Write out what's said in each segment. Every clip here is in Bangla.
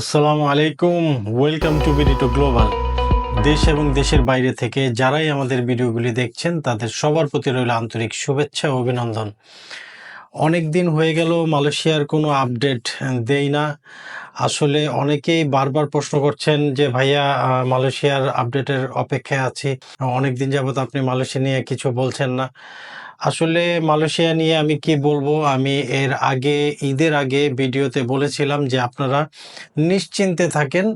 আসসালামু আলাইকুম। ওয়েলকাম টু বিডিটো গ্লোবাল দেশ এবং দেশের বাইরে থেকে যারাই আমাদের ভিডিওগুলি দেখছেন, তাদের সবার প্রতি রইল আন্তরিক শুভেচ্ছা ও অভিনন্দন। অনেক দিন হয়ে গেল, মালয়েশিয়ার কোনো আপডেট দেই না। আসলে অনেকেই বারবার প্রশ্ন করছেন যে, ভাইয়া মালয়েশিয়ার আপডেটের অপেক্ষায় আছি। অনেক দিন যাবত আপনি মালয়েশিয়া নিয়ে কিছু বলছেন না। আসলে মালয়েশিয়া নিয়ে আমি কি বলব? আমি এর আগে, ঈদের আগে ভিডিওতে বলেছিলাম যে আপনারা নিশ্চিন্তে থাকেন,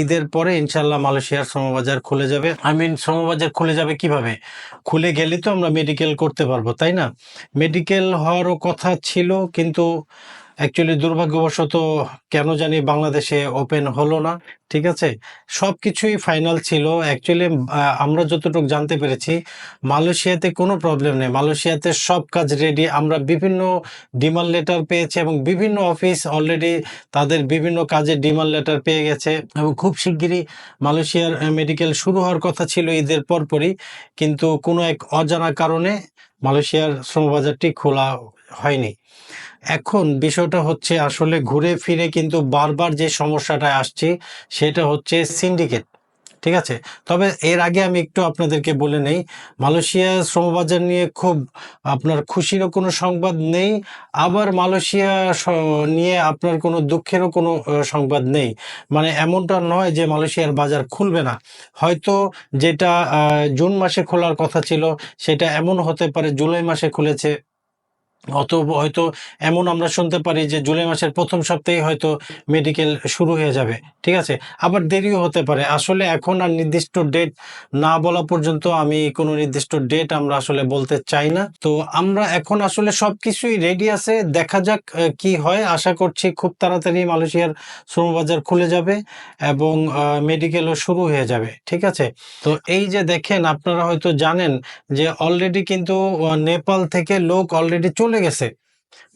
ঈদের পরে ইনশাল্লাহ মালয়েশিয়ার শ্রমবাজার খুলে যাবে। আই মিন শ্রমবাজার খুলে যাবে কীভাবে? খুলে গেলে তো আমরা মেডিকেল করতে পারব, তাই না? মেডিকেল হওয়ারও কথা ছিল, কিন্তু অ্যাকচুয়ালি দুর্ভাগ্যবশত কেন জানি বাংলাদেশে ওপেন হলো না, ঠিক আছে? সব কিছুই ফাইনাল ছিল অ্যাকচুয়ালি আমরা যতটুকু জানতে পেরেছি, মালয়েশিয়াতে কোনো প্রবলেম নেই। মালয়েশিয়াতে সব কাজ রেডি আমরা বিভিন্ন ডিমান্ড লেটার পেয়েছি এবং বিভিন্ন অফিস অলরেডি তাদের বিভিন্ন কাজের ডিমান্ড লেটার পেয়ে গেছে এবং খুব শিগগিরই মালয়েশিয়ার মেডিকেল শুরু হওয়ার কথা ছিল ঈদের পরপরই। কিন্তু কোনো এক অজানা কারণে মালয়েশিয়ার শ্রমবাজারটি খোলা হয়নি। এখন বিষয়টা হচ্ছে আসলে ঘুরে ফিরে কিন্তু বারবার যে সমস্যাটা আসছে, সেটা হচ্ছে সিন্ডিকেট। ঠিক আছে? তবে এর আগে আমি একটু আপনাদেরকে বলে নেই, মালয়েশিয়া শ্রমবাজার নিয়ে খুব আপনার খুশিরও কোনো সংবাদ নেই, আবার মালয়েশিয়া নিয়ে আপনার কোনো দুঃখেরও কোনো সংবাদ নেই। মানে এমনটা নয় যে মালয়েশিয়ার বাজার খুলবে না। হয়তো যেটা জুন মাসে খোলার কথা ছিল, সেটা এমন হতে পারে জুলাই মাসে খুলেছে। অথবা হয়তো এমন আমরা শুনতে পারি যে জুলাই মাসের প্রথম সপ্তাহে হয়তো মেডিকেল শুরু হয়ে যাবে, ঠিক আছে? আবার দেরিও হতে পারে। আসলে এখন আর নির্দিষ্ট ডেট না বলা পর্যন্ত আমি কোনো নির্দিষ্ট ডেট আমরা আসলে বলতে চাই না। তো আমরা এখন আসলে সবকিছুই রেডি আছে। দেখা যাক কি হয়। আশা করছি খুব তাড়াতাড়ি মালয়েশিয়ার শ্রমবাজার খুলে যাবে এবং মেডিকেলও শুরু হয়ে যাবে, ঠিক আছে? তো এই যে দেখেন, আপনারা হয়তো জানেন যে অলরেডি কিন্তু নেপাল থেকে লোক অলরেডি চলে গেছে।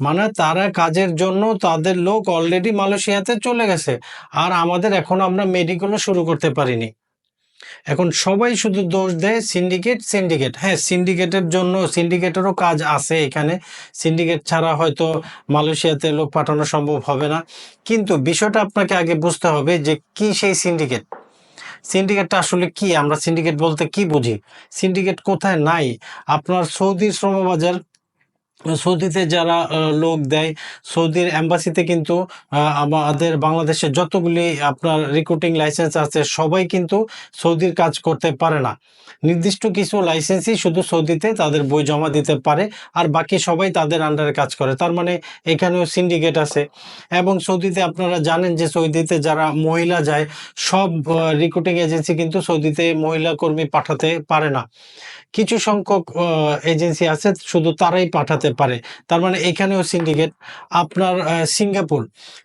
মানে তারা কাজের জন্য তাদের লোক অলরেডি মালয়েশিয়াতে চলে গেছে। আর আমাদের এখন আমরা মেডিকেলও শুরু করতে পারিনি। এখন সবাই শুধু দোষ দেয় সিন্ডিকেট সিন্ডিকেট হ্যাঁ সিন্ডিকেটের জন্য সিন্ডিকেটেরও কাজ আছে এখানে। সিন্ডিকেট ছাড়া হয়তো মালয়েশিয়াতে লোক পাঠানো সম্ভব হবে না। কিন্তু বিষয়টা আপনাকে আগে বুঝতে হবে যে কি সেই সিন্ডিকেট সিন্ডিকেটটা আসলে কি? আমরা সিন্ডিকেট বলতে কি বুঝি? সিন্ডিকেট কোথায় নাই? আপনার সৌদি শ্রমবাজার সৌদিতে যারা লোক দেয়, সৌদির এম্বাসিতে কিন্তু আমাদের বাংলাদেশের যতগুলি আপনার রিক্রুটিং লাইসেন্স আছে, সবাই কিন্তু সৌদির কাজ করতে পারে না। নির্দিষ্ট কিছু লাইসেন্সই শুধু সৌদিতে তাদের বই জমা দিতে পারে, আর বাকি সবাই তাদের আন্ডারে কাজ করে। তার মানে এখানেও সিন্ডিকেট আছে। এবং সৌদিতে আপনারা জানেন যে সৌদিতে যারা মহিলা যায়, সব রিক্রুটিং এজেন্সি কিন্তু সৌদিতে মহিলা কর্মী পাঠাতে পারে না। কিছু সংখ্যক এজেন্সি আছে, শুধু তারাই পাঠাতে পারে। তার মানে এখানেও সিন্ডিকেট আপনার সিঙ্গাপুর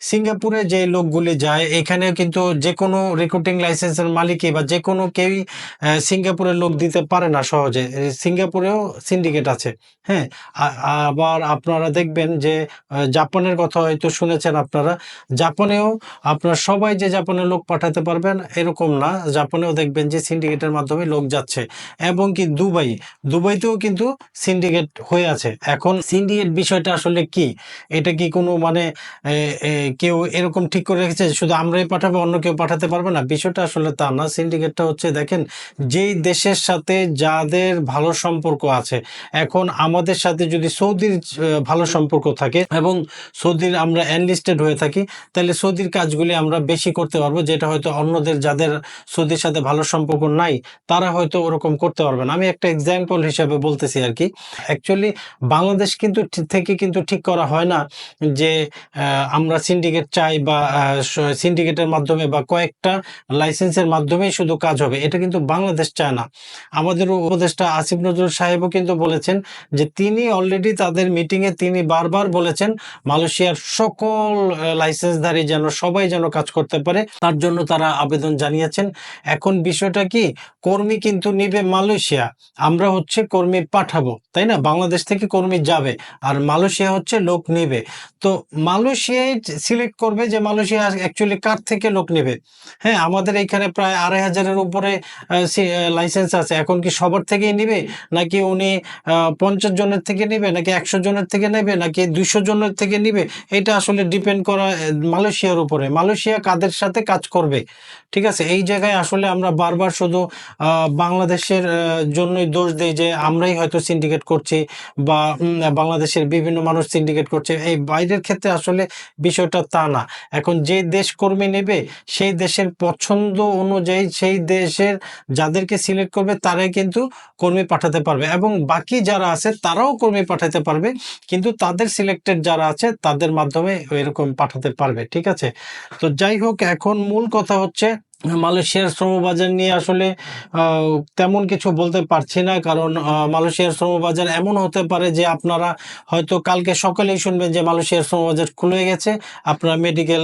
সিঙ্গাপুরে যে লোকগুলি যায় এখানে কিন্তু যে কোনো রিক্রুটিং লাইসেন্সের মালিকই বা যে কোনো কেউই সিঙ্গাপুরের লোক দিতে পারে না সহজে। সিঙ্গাপুরেও সিন্ডিকেট আছে। হ্যাঁ আবার আপনারা দেখবেন যে জাপানের কথা হয়তো শুনেছেন আপনারা। জাপানেও আপনার সবাই যে জাপানের লোক পাঠাতে পারবেন, এরকম না। জাপানেও দেখবেন যে সিন্ডিকেটের মাধ্যমে লোক যাচ্ছে। এবং কি দুবাই দুবাইতেও কিন্তু সিন্ডিকেট হয়ে আছে। এখন সিন্ডিকেট বিষয়টা আসলে কি? এটা কি কোনো মানে কেউ এরকম ঠিক করে রেখেছে শুধু আমরাই পাঠাবো, অন্য কেউ পাঠাতে পারবে না? বিষয়টা আসলে তা না। সিন্ডিকেটটা হচ্ছে দেখেন, যেই দেশের সাথে যাদের ভালো সম্পর্ক আছে, এখন আমাদের সাথে যদি সৌদির ভালো সম্পর্ক থাকে এবং সৌদির আমরা এনলিস্টেড হয়ে থাকি, তাহলে সৌদির কাজগুলি আমরা বেশি করতে পারব, যেটা হয়তো অন্যদের যাদের সৌদির সাথে ভালো সম্পর্ক নাই, তারা হয়তো ওরকম করতে পারবে না। আমি একটা এক্সাম্পল হিসাবে বলতেছি আর কি। অ্যাকচুয়ালি বাংলাদেশ কিন্তু থেকে কিন্তু ঠিক করা হয় না যে আমরা সিন্ডিকেট চাই বা সিন্ডিকেটের মাধ্যমে বা কয়েকটা লাইসেন্সের মাধ্যমেই শুধু কাজ হবে। এটা কিন্তু বাংলাদেশ চায় না। আমাদের উপদেষ্টা আসিফ নজরুল সাহেবও কিন্তু বলেছেন যে, তিনি অলরেডি তাদের মিটিংয়ে তিনি বারবার বলেছেন, মালয়েশিয়ার সকল লাইসেন্সধারী যেন সবাই যেন কাজ করতে পারে, তার জন্য তারা আবেদন জানিয়েছেন। এখন বিষয়টা কি, কর্মী কিন্তু নিবে মালয়েশিয়া, আমরা হচ্ছে কর্মী পাঠাবো, তাই না? বাংলাদেশ থেকে কর্মী যাবে। আর মালয়েশিয়া হচ্ছে লোক নেবে। তো মালয়েশিয়ায় সিলেক্ট করবে যে মালয়েশিয়া অ্যাকচুয়ালি কার থেকে লোক নেবে? হ্যাঁ আমাদের এখানে প্রায় আড়াই হাজারের উপরে লাইসেন্স আছে। এখন কি সবার থেকেই নিবে? নাকি উনি পঞ্চাশ জনের থেকে নেবে? নাকি একশো জনের থেকে নেবে? নাকি দুইশো জনের থেকে নিবে? এটা আসলে ডিপেন্ড করা মালয়েশিয়ার উপরে। মালয়েশিয়া কাদের সাথে কাজ করবে? ঠিক আছে? এই জায়গায় আসলে আমরা বারবার শুধু বাংলাদেশের জন্যই দোষ দিই যে আমরাই হয়তো সিন্ডিকেট করছি বা বাংলাদেশের বিভিন্ন মানুষ সিন্ডিকেট করছে। এই বাইরের ক্ষেত্রে আসলে বিষয়টা তা না। এখন যে দেশ কর্মী নেবে, সেই দেশের পছন্দ অনুযায়ী সেই দেশের যাদেরকে সিলেক্ট করবে, তারাই কিন্তু কর্মী পাঠাতে পারবে। এবং বাকি যারা আছে, তারাও কর্মী পাঠাতে পারবে। কিন্তু তাদের সিলেক্টেড যারা আছে, তাদের মাধ্যমে এরকম পাঠাতে পারবে। ঠিক আছে? তো যাই হোক, এখন মূল কথা হচ্ছে মালয়েশিয়ার শ্রমবাজার নিয়ে আসলে তেমন কিছু বলতে পারছি না। কারণ মালয়েশিয়ার শ্রমবাজার এমন হতে পারে যে আপনারা হয়তো কালকে সকালেই শুনবেন যে মালয়েশিয়ার শ্রমবাজার খুলে গেছে, আপনারা মেডিকেল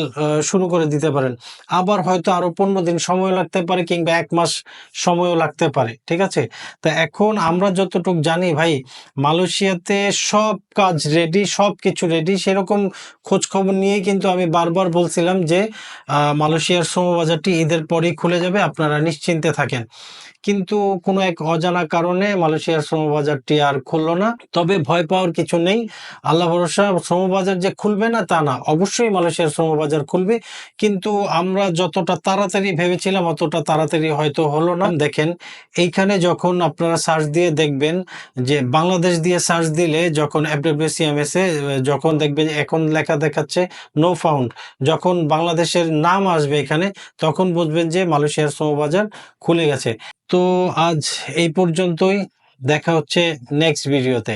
শুরু করে দিতে পারেন। আবার হয়তো আরও পনেরো দিন সময় লাগতে পারে কিংবা এক মাস সময়ও লাগতে পারে, ঠিক আছে? তা এখন আমরা যতটুকু জানি ভাই, মালয়েশিয়াতে সব কাজ রেডি সব কিছু রেডি সেরকম খোঁজখবর নিয়ে কিন্তু আমি বারবার বলছিলাম যে মালয়েশিয়ার শ্রমবাজারটি ঈদের পরেই খুলে যাবে আপনারা নিশ্চিন্তে থাকেন। কিন্তু কোনো এক অজানা কারণে মালয়েশিয়ার শ্রমবাজারটি আর খুললো না। তবে ভয় পাওয়ার কিছু নেই। আল্লাহ ভরসা, শ্রমবাজার যে খুলবে না তা না। অবশ্যই মালয়েশিয়ার শ্রমবাজার খুলবে। কিন্তু আমরা যতটা তাড়াতাড়ি ভেবেছিলাম, অতটা তাড়াতাড়ি হয়তো হলো না। দেখেন, এইখানে যখন আপনারা সার্চ দিয়ে দেখবেন যে বাংলাদেশ দিয়ে সার্চ দিলে যখন এফডব্লিউসিএমএস এ, যখন দেখবেন এখন লেখা দেখাচ্ছে নো ফাউন্ড যখন বাংলাদেশের নাম আসবে এখানে, তখন বুঝবেন যে মালয়েশিয়ার শ্রমবাজার খুলে গেছে। তো আজ এই পর্যন্তই। দেখা হচ্ছে নেক্সট ভিডিওতে